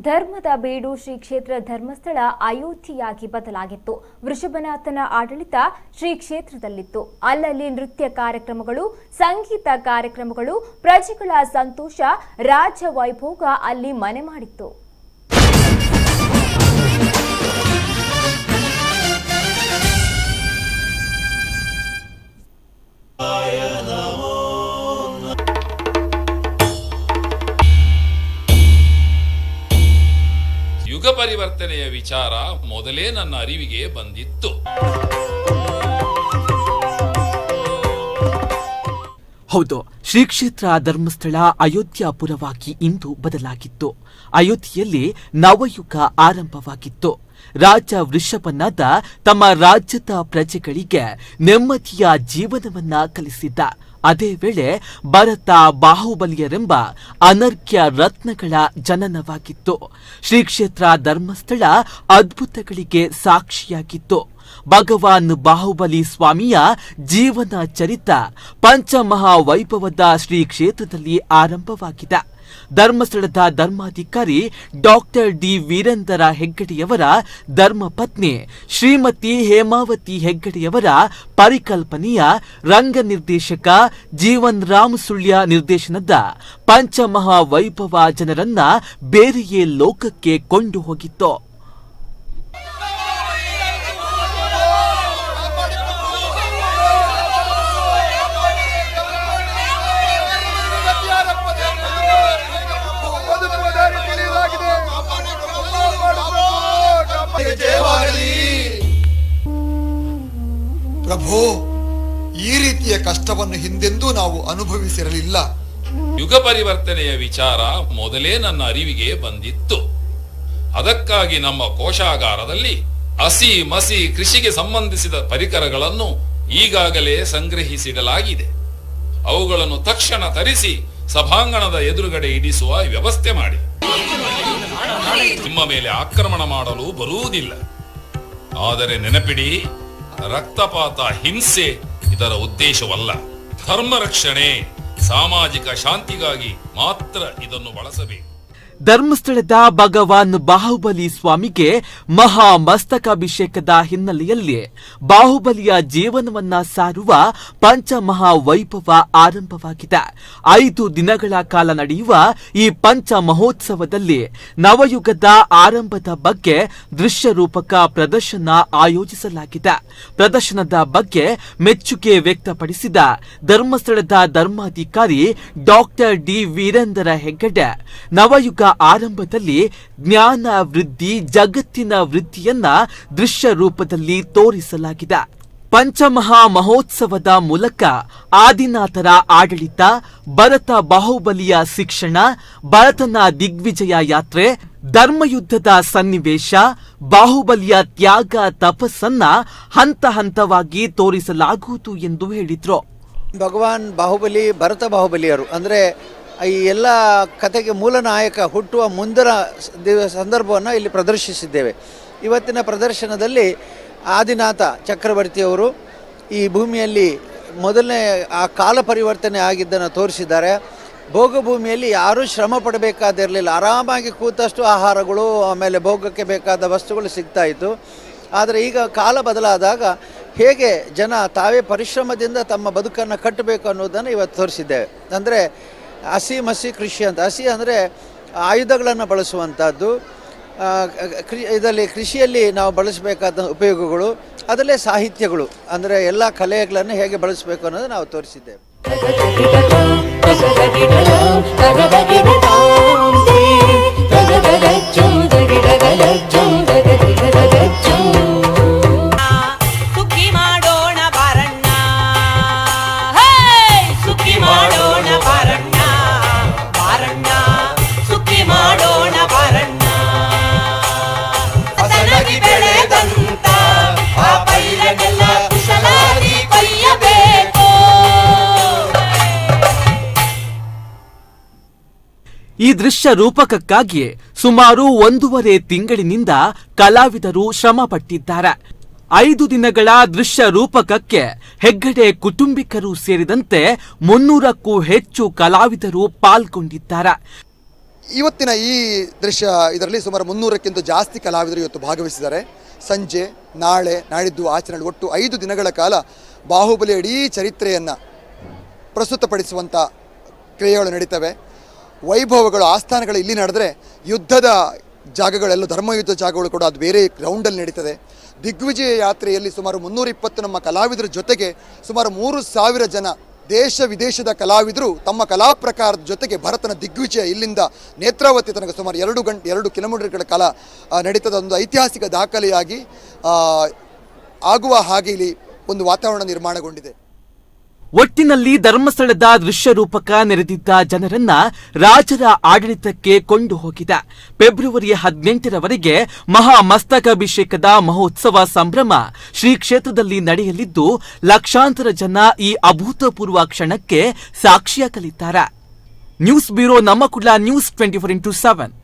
ಧರ್ಮದ ಬೇಡು ಶ್ರೀ ಕ್ಷೇತ್ರ ಧರ್ಮಸ್ಥಳ ಅಯೋಧ್ಯೆಯಾಗಿ ಬದಲಾಗಿತ್ತು. ವೃಷಭನಾಥನ ಆಡಳಿತ ಶ್ರೀ ಕ್ಷೇತ್ರದಲ್ಲಿತ್ತು. ಅಲ್ಲಲ್ಲಿ ನೃತ್ಯ ಕಾರ್ಯಕ್ರಮಗಳು, ಸಂಗೀತ ಕಾರ್ಯಕ್ರಮಗಳು, ಪ್ರಜೆಗಳ ಸಂತೋಷ ರಾಜ ವೈಭೋಗ ಅಲ್ಲಿ ಮನೆ ಮಾಡಿತ್ತು. ಪರಿವರ್ತನೆಯ ವಿಚಾರ ಮೊದಲೇ ನನ್ನ ಅರಿವಿಗೆ ಬಂದಿತ್ತು. ಹೌದು ಶ್ರೀ ಕ್ಷೇತ್ರ ಧರ್ಮಸ್ಥಳ ಅಯೋಧ್ಯಾಪುರವಾಗಿ ಇಂದು ಬದಲಾಗಿತ್ತು. ಅಯೋಧ್ಯೆಯಲ್ಲಿ ನವಯುಗ ಆರಂಭವಾಗಿತ್ತು. ರಾಜ ವೃಷಭನಾದ ತಮ್ಮ ರಾಜ್ಯದ ಪ್ರಜೆಗಳಿಗೆ ನೆಮ್ಮದಿಯ ಜೀವನವನ್ನ ಕಲಿಸಿದ್ದ. ಅದೇ ವೇಳೆ ಭರತ ಬಾಹುಬಲಿಯರೆಂಬ ಅನರ್ಘ್ಯ ರತ್ನಗಳ ಜನನವಾಗಿತ್ತು. ಶ್ರೀ ಕ್ಷೇತ್ರ ಧರ್ಮಸ್ಥಳ ಅದ್ಭುತಗಳಿಗೆ ಸಾಕ್ಷಿಯಾಗಿತ್ತು. ಭಗವಾನ್ ಬಾಹುಬಲಿ ಸ್ವಾಮಿಯ ಜೀವನ ಚರಿತ ಪಂಚಮಹಾ ವೈಭವದ ಶ್ರೀ ಕ್ಷೇತ್ರದಲ್ಲಿ ಆರಂಭವಾಗಿದೆ. ಧರ್ಮಸ್ಥಳದ ಧರ್ಮಾಧಿಕಾರಿ ಡಾಕ್ಟರ್ ಡಿ ವೀರೇಂದ್ರ ಹೆಗ್ಗಡೆಯವರ ಧರ್ಮಪತ್ನಿ ಶ್ರೀಮತಿ ಹೇಮಾವತಿ ಹೆಗ್ಗಡೆಯವರ ಪರಿಕಲ್ಪನೆಯ ರಂಗ ನಿರ್ದೇಶಕ ಜೀವನ್ ರಾಮ್ ಸುಳ್ಯ ನಿರ್ದೇಶನದ ಪಂಚಮಹಾ ವೈಭವ ಜನರನ್ನ ಬೇರೆಯೇ ಲೋಕಕ್ಕೆ ಕೊಂಡು ಹೋಗಿತ್ತು ಪ್ರಭು ಈ ರೀತಿಯ ಕಷ್ಟವನ್ನು ಹಿಂದೆಂದೂ ನಾವು ಅನುಭವಿಸಿರಲಿಲ್ಲ. ಯುಗ ಪರಿವರ್ತನೆಯ ವಿಚಾರ ಮೊದಲೇ ನನ್ನ ಅರಿವಿಗೆ ಬಂದಿತ್ತು. ಅದಕ್ಕಾಗಿ ನಮ್ಮ ಕೋಶಾಗಾರದಲ್ಲಿ ಹಸಿ ಮಸಿ ಕೃಷಿಗೆ ಸಂಬಂಧಿಸಿದ ಪರಿಕರಗಳನ್ನು ಈಗಾಗಲೇ ಸಂಗ್ರಹಿಸಿಡಲಾಗಿದೆ. ಅವುಗಳನ್ನು ತಕ್ಷಣ ತರಿಸಿ ಸಭಾಂಗಣದ ಎದುರುಗಡೆ ಇಡಿಸುವ ವ್ಯವಸ್ಥೆ ಮಾಡಿ. ನಿಮ್ಮ ಮೇಲೆ ಆಕ್ರಮಣ ಮಾಡಲು ಬರುವುದಿಲ್ಲ. ಆದರೆ ನೆನಪಿಡಿ ರಕ್ತಪಾತ ಹಿಂಸೆ ಇದರ ಉದ್ದೇಶವಲ್ಲ. ಧರ್ಮ ರಕ್ಷಣೆ ಸಾಮಾಜಿಕ ಶಾಂತಿಗಾಗಿ ಮಾತ್ರ ಇದನ್ನು ಬಳಸಬೇಕು. ಧರ್ಮಸ್ಥಳದ ಭಗವಾನ್ ಬಾಹುಬಲಿ ಸ್ವಾಮಿಗೆ ಮಹಾ ಮಸ್ತಕಾಭಿಷೇಕದ ಹಿನ್ನೆಲೆಯಲ್ಲಿ ಬಾಹುಬಲಿಯ ಜೀವನವನ್ನ ಸಾರುವ ಪಂಚಮಹಾ ವೈಭವ ಆರಂಭವಾಗಿದೆ. ಐದು ದಿನಗಳ ಕಾಲ ನಡೆಯುವ ಈ ಪಂಚ ಮಹೋತ್ಸವದಲ್ಲಿ ನವಯುಗದ ಆರಂಭದ ಬಗ್ಗೆ ದೃಶ್ಯ ರೂಪಕ ಪ್ರದರ್ಶನ ಆಯೋಜಿಸಲಾಗಿದೆ. ಪ್ರದರ್ಶನದ ಬಗ್ಗೆ ಮೆಚ್ಚುಗೆ ವ್ಯಕ್ತಪಡಿಸಿದ ಧರ್ಮಸ್ಥಳದ ಧರ್ಮಾಧಿಕಾರಿ ಡಾಕ್ಟರ್ ಡಿ ವೀರೇಂದ್ರ ಹೆಗ್ಗಡೆ, ನವಯುಗ ಆರಂಭದಲ್ಲಿ ಜ್ಞಾನ ವೃದ್ಧಿ, ಜಗತ್ತಿನ ವೃದ್ಧಿಯನ್ನ ದೃಶ್ಯ ರೂಪದಲ್ಲಿ ತೋರಿಸಲಾಗಿದೆ. ಪಂಚಮಹಾ ಮಹೋತ್ಸವದ ಮೂಲಕ ಆದಿನಾಥರ ಆಡಳಿತ, ಭರತ ಬಾಹುಬಲಿಯ ಶಿಕ್ಷಣ, ಭರತನ ದಿಗ್ವಿಜಯ ಯಾತ್ರೆ, ಧರ್ಮಯುದ್ಧದ ಸನ್ನಿವೇಶ, ಬಾಹುಬಲಿಯ ತ್ಯಾಗ ತಪಸ್ಸನ್ನ ಹಂತ ಹಂತವಾಗಿ ತೋರಿಸಲಾಗುವುದು ಎಂದು ಹೇಳಿದ್ರು. ಭಗವಾನ್ ಬಾಹುಬಲಿ, ಭರತ ಬಾಹುಬಲಿಯರು, ಅಂದರೆ ಈ ಎಲ್ಲ ಕಥೆಗೆ ಮೂಲ ನಾಯಕ ಹುಟ್ಟುವ ಮುಂದಿನ ದಿವ ಸಂದರ್ಭವನ್ನು ಇಲ್ಲಿ ಪ್ರದರ್ಶಿಸಿದ್ದೇವೆ. ಇವತ್ತಿನ ಪ್ರದರ್ಶನದಲ್ಲಿ ಆದಿನಾಥ ಚಕ್ರವರ್ತಿಯವರು ಈ ಭೂಮಿಯಲ್ಲಿ ಮೊದಲನೇ ಆ ಕಾಲ ಪರಿವರ್ತನೆ ಆಗಿದ್ದನ್ನು ತೋರಿಸಿದ್ದಾರೆ. ಭೋಗಭೂಮಿಯಲ್ಲಿ ಯಾರೂ ಶ್ರಮ ಪಡಬೇಕಾದಿರಲಿಲ್ಲ. ಆರಾಮಾಗಿ ಕೂತಷ್ಟು ಆಹಾರಗಳು, ಆಮೇಲೆ ಭೋಗಕ್ಕೆ ಬೇಕಾದ ವಸ್ತುಗಳು ಸಿಗ್ತಾ ಇತ್ತು. ಆದರೆ ಈಗ ಕಾಲ ಬದಲಾದಾಗ ಹೇಗೆ ಜನ ತಾವೇ ಪರಿಶ್ರಮದಿಂದ ತಮ್ಮ ಬದುಕನ್ನು ಕಟ್ಟಬೇಕು ಅನ್ನೋದನ್ನು ಇವತ್ತು ತೋರಿಸಿದ್ದೇವೆ. ಅಂದರೆ ಹಸಿ ಮಸಿ ಕೃಷಿ ಅಂತ. ಹಸಿ ಅಂದರೆ ಆಯುಧಗಳನ್ನು ಬಳಸುವಂಥದ್ದು ಕೃ, ಇದರಲ್ಲಿ ಕೃಷಿಯಲ್ಲಿ ನಾವು ಬಳಸಬೇಕಾದ ಉಪಯೋಗಗಳು, ಅದರಲ್ಲೇ ಸಾಹಿತ್ಯಗಳು, ಅಂದರೆ ಎಲ್ಲ ಕಲೆಗಳನ್ನು ಹೇಗೆ ಬಳಸಬೇಕು ಅನ್ನೋದು ನಾವು ತೋರಿಸಿದ್ದೇವೆ. ಈ ದೃಶ್ಯ ರೂಪಕಕ್ಕಾಗಿ ಸುಮಾರು ಒಂದೂವರೆ ತಿಂಗಳಿನಿಂದ ಕಲಾವಿದರು ಶ್ರಮಪಟ್ಟಿದ್ದಾರೆ. ಐದು ದಿನಗಳ ದೃಶ್ಯ ರೂಪಕಕ್ಕೆ ಹೆಗ್ಗಡೆ ಕುಟುಂಬಿಕರು ಸೇರಿದಂತೆ ಮುನ್ನೂರಕ್ಕೂ ಹೆಚ್ಚು ಕಲಾವಿದರು ಪಾಲ್ಗೊಂಡಿದ್ದಾರೆ. ಇವತ್ತಿನ ಈ ದೃಶ್ಯ ಇದರಲ್ಲಿ ಸುಮಾರು ಮುನ್ನೂರಕ್ಕಿಂತ ಜಾಸ್ತಿ ಕಲಾವಿದರು ಇವತ್ತು ಭಾಗವಹಿಸಿದ್ದಾರೆ. ಸಂಜೆ, ನಾಳೆ, ನಾಡಿದ್ದು ಆಚರಣೆ ಒಟ್ಟು ಐದು ದಿನಗಳ ಕಾಲ ಬಾಹುಬಲಿ ಇಡೀ ಚರಿತ್ರೆಯನ್ನು ಪ್ರಸ್ತುತಪಡಿಸುವಂಥ ಕ್ರಿಯೆಗಳು ನಡೀತವೆ. ವೈಭವಗಳು, ಆಸ್ಥಾನಗಳು ಇಲ್ಲಿ ನಡೆದರೆ ಯುದ್ಧದ ಜಾಗಗಳೆಲ್ಲ, ಧರ್ಮಯುದ್ಧ ಜಾಗಗಳು ಕೂಡ ಅದು ಬೇರೆ ಗ್ರೌಂಡಲ್ಲಿ ನಡೀತದೆ. ದಿಗ್ವಿಜಯ ಯಾತ್ರೆಯಲ್ಲಿ ಸುಮಾರು ಮುನ್ನೂರ ಇಪ್ಪತ್ತು ನಮ್ಮ ಕಲಾವಿದರ ಜೊತೆಗೆ ಸುಮಾರು ಮೂರು ಸಾವಿರ ಜನ ದೇಶ ವಿದೇಶದ ಕಲಾವಿದರು ತಮ್ಮ ಕಲಾ ಪ್ರಕಾರದ ಜೊತೆಗೆ ಭರತನ ದಿಗ್ವಿಜಯ ಇಲ್ಲಿಂದ ನೇತ್ರಾವತಿ ತನಕ ಸುಮಾರು ಎರಡು ಗಂಟೆ ಎರಡು ಕಿಲೋಮೀಟರ್ಗಳ ಕಾಲ ನಡೀತದ ಒಂದು ಐತಿಹಾಸಿಕ ದಾಖಲೆಯಾಗಿ ಆಗುವ ಹಾಗೆ ಇಲ್ಲಿ ಒಂದು ವಾತಾವರಣ ನಿರ್ಮಾಣಗೊಂಡಿದೆ. ಒಟ್ಟಿನಲ್ಲಿ ಧರ್ಮಸ್ಥಳದ ದೃಶ್ಯ ರೂಪಕ ನೆರೆದಿದ್ದ ಜನರನ್ನ ರಾಜರ ಆಡಳಿತಕ್ಕೆ ಕೊಂಡು ಹೋಗಿದ. ಫೆಬ್ರವರಿ ಹದಿನೆಂಟರವರೆಗೆ ಮಹಾ ಮಸ್ತಕಾಭಿಷೇಕದ ಮಹೋತ್ಸವ ಸಂಭ್ರಮ ಶ್ರೀ ಕ್ಷೇತ್ರದಲ್ಲಿ ನಡೆಯಲಿದ್ದು, ಲಕ್ಷಾಂತರ ಜನ ಈ ಅಭೂತಪೂರ್ವ ಕ್ಷಣಕ್ಕೆ ಸಾಕ್ಷಿಯಾಗಲಿದ್ದಾರೆ. ನ್ಯೂಸ್ ಬ್ಯೂರೋ ನಮ್ಮ Kudla news twenty four into seven.